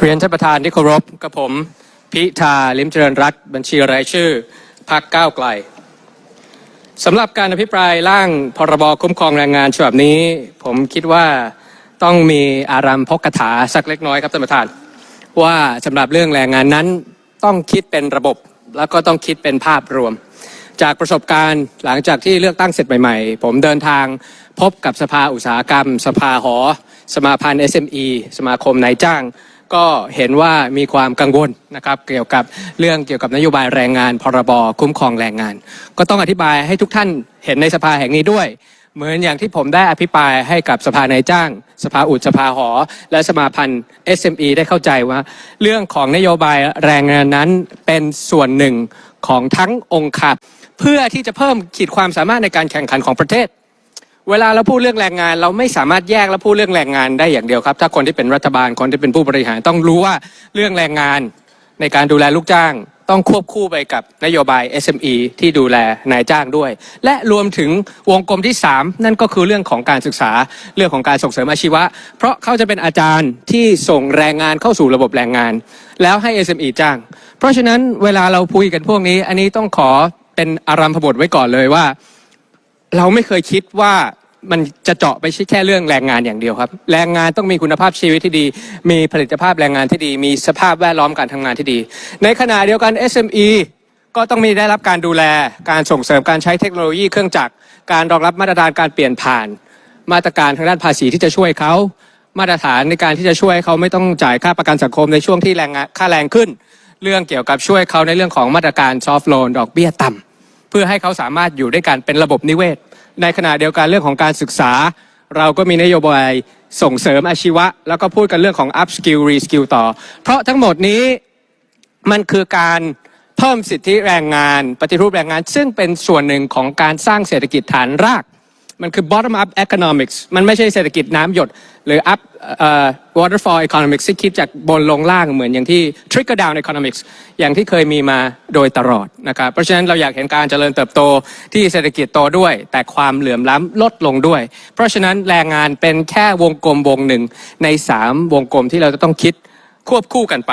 เรียนท่านประธานที่เคารพกับผม พิธาลิมเจริญรัตน์บัญชีรายชื่อพรรคก้าวไกลสำหรับการอภิปรายร่างพรบคุ้มครองแรงงานฉบับนี้ ผมคิดว่าต้องมีอารามพกคาถาสักเล็กน้อยครับท่านประธาน ว่าสำหรับเรื่องแรงงานนั้นต้องคิดเป็นระบบแล้วก็ต้องคิดเป็นภาพรวม จากประสบการณ์หลังจากที่เลือกตั้งเสร็จใหม่ๆ ผมเดินทางพบกับสภาอุตสาหกรรม สภาหอ สมาพันธ์ SME สมาคมนายจ้าง ก็เห็นว่ามีความกังวลนะครับเกี่ยวกับเรื่องเกี่ยวกับนโยบายแรงงาน พรบคุ้มครองแรงงาน ก็ต้องอธิบายให้ทุกท่านเห็นในสภาแห่งนี้ด้วย เหมือนอย่างที่ผมได้อภิปรายให้กับสภานายจ้าง สภาอุดสภาหอ และสมาพันธ์ SME ได้เข้าใจว่า เรื่องของนโยบายแรงงานนั้นเป็นส่วนหนึ่งของทั้งองค์คับเพื่อที่จะเพิ่มขีดความสามารถในการแข่งขันของประเทศ เวลาเราพูดเรื่องแรงงาน เราไม่สามารถแยกและพูดเรื่องแรงงานได้อย่างเดียวครับ ถ้าคนที่เป็นรัฐบาลคนที่เป็นผู้บริหารต้องรู้ว่าเรื่องแรงงานในการดูแลลูกจ้าง ต้องควบคู่ไปกับนโยบาย SME ที่ดูแลนายจ้างด้วย และรวมถึงวงกลมที่ 3 นั่นก็คือเรื่องของการศึกษาเรื่องของการส่งเสริมอาชีวะ เพราะเขาจะเป็นอาจารย์ที่ส่งแรงงานเข้าสู่ระบบแรงงาน แล้วให้ SME จ้าง เพราะฉะนั้นเวลาเราพูดกันพวกนี้ อันนี้ต้องขอเป็นอารัมพบทไว้ก่อนเลยว่า เราไม่เคยคิดว่ามันจะเจาะไปแค่เรื่องแรงงานอย่างเดียวครับ แรงงานต้องมีคุณภาพชีวิตที่ดี มีผลิตภาพแรงงานที่ดี มีสภาพแวดล้อมการทำงานที่ดี ในขณะเดียวกัน SME ก็ต้องมีได้รับการดูแล การส่งเสริมการใช้เทคโนโลยีเครื่องจักร การรองรับมาตรฐานการเปลี่ยนผ่าน มาตรการทางด้านภาษีที่จะช่วยเขามาตรฐานในการที่จะช่วยเขาไม่ต้องจ่ายค่าประกันสังคมในช่วงที่แรงงานค่าแรงขึ้น เรื่องเกี่ยวกับช่วยเขาในเรื่องของมาตรการซอฟท์โลนดอกเบี้ยต่ำเพื่อให้เขาสามารถอยู่ด้วยกันเป็นระบบนิเวศ ในขณะเดียวกันเรื่องของการศึกษา เราก็มีนโยบายส่งเสริมอาชีวะ แล้วก็พูดกันเรื่องของ up skill re skill ต่อ เพราะทั้งหมดนี้มันคือการเพิ่มสิทธิแรงงาน ปฏิรูปแรงงาน ซึ่งเป็นส่วนหนึ่งของการสร้างเศรษฐกิจฐานราก มันคือ bottom up economics มันไม่ใช่เศรษฐกิจน้ำหยด หรือ up เอ่อ waterfall economics ที่คิดจากบนลงล่างเหมือนอย่างที่ trickle down economics อย่างที่เคยมีมาโดยตลอดนะครับ เพราะฉะนั้นเราอยากเห็นการเจริญเติบโตที่เศรษฐกิจโตด้วย แต่ความเหลื่อมล้ำลดลงด้วย เพราะฉะนั้นแรงงานเป็นแค่วงกลมวงหนึ่งในสามวงกลมที่เราจะต้องคิดควบคู่กันไป